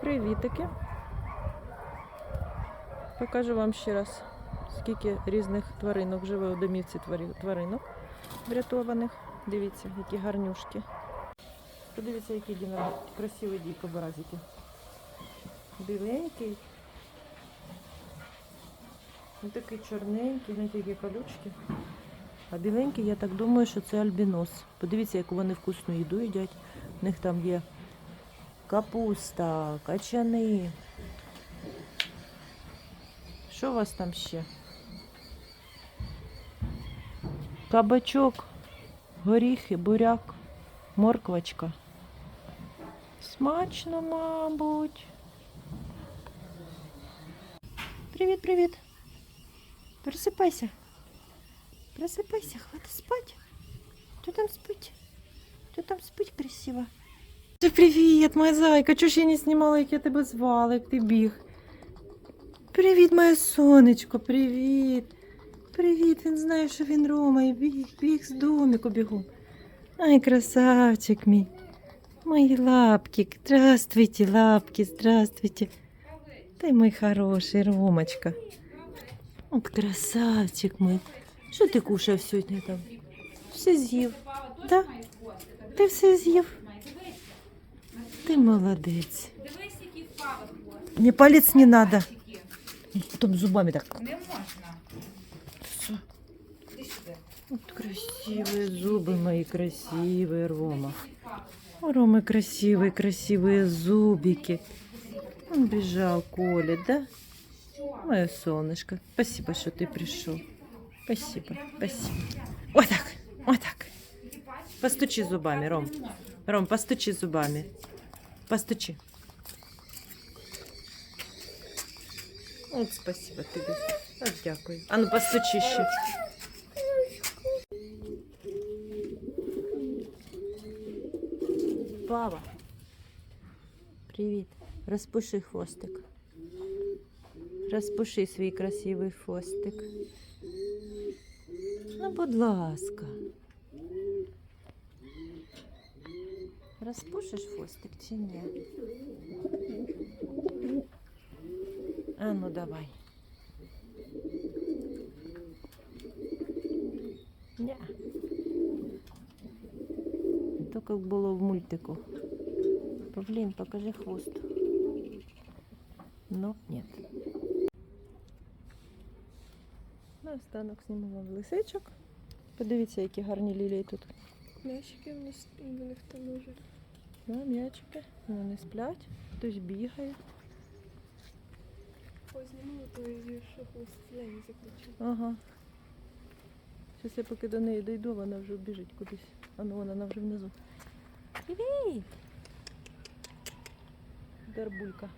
Привітики. Покажу вам ще раз, скільки різних тваринок живе у домівці тваринок врятованих. Дивіться, які гарнюшки. Подивіться, який діно... красивий дійкобразики. Біленький. Ось такий чорненький, знаєте, які колючки. А біленький, я так думаю, що це альбінос. Подивіться, яку вони вкусну їду їдять. У них там є капуста, качани. Що у вас там ще? Кабачок, горіхи, буряк, морквочка. Смачно, мабуть. Привіт, привіт. Просипайся. Просипайся, хватит спать. Кто там спить? Кто там спить красиво? Ти Привіт, моя зайка. Чого ж я не знімала, як я тебе звала, як ти біг? Привіт, моє сонечко, привіт. Привіт, він знає, що він Рома і біг, біг з домику бігу. Ай, красавчик мій. Мої лапки, здравствуйте, лапки, здравствуйте. Ты мой хороший, Ромочка. От красавчик мой. Що ти кушав сьогодні там? Все з'їв. Так? Ти все з'їв? Ти молодець. Дивись, які впали хвостики. Мені палець не треба. Потім зубами так. Не можна. Іди сюди. Вот красивые зубы мои, красивые, Рома. У Ромы красивые, красивые зубики. Он бежал, Коля, да? Мое солнышко, спасибо, что ты пришел. Спасибо, спасибо. Вот так, вот так. Постучи зубами, Ром. Ром, постучи зубами. Постучи. От спасибо тобі. От дякую. А ну постучи ще. Баба. Привіт. Розпуши хвостик. Розпуши свій красивий хвостик. Ну, будь ласка. Розпушиш хвостик чи ні? А ну давай. Ня. То как було в мультику. Павлін, покажи хвост. Ну, нет. На останок зніму вам лисичок. Подивіться, які гарні лілії тут. М'ячики в в них там уже. Да, м'ячики. Вони сплять, хтось бігає. Познімали, то і що хвост зелені. Ага. Зараз я поки до неї дійду, вона вже біжить кудись. А ну вона, вона вже внизу. Привіт! Дарбулька.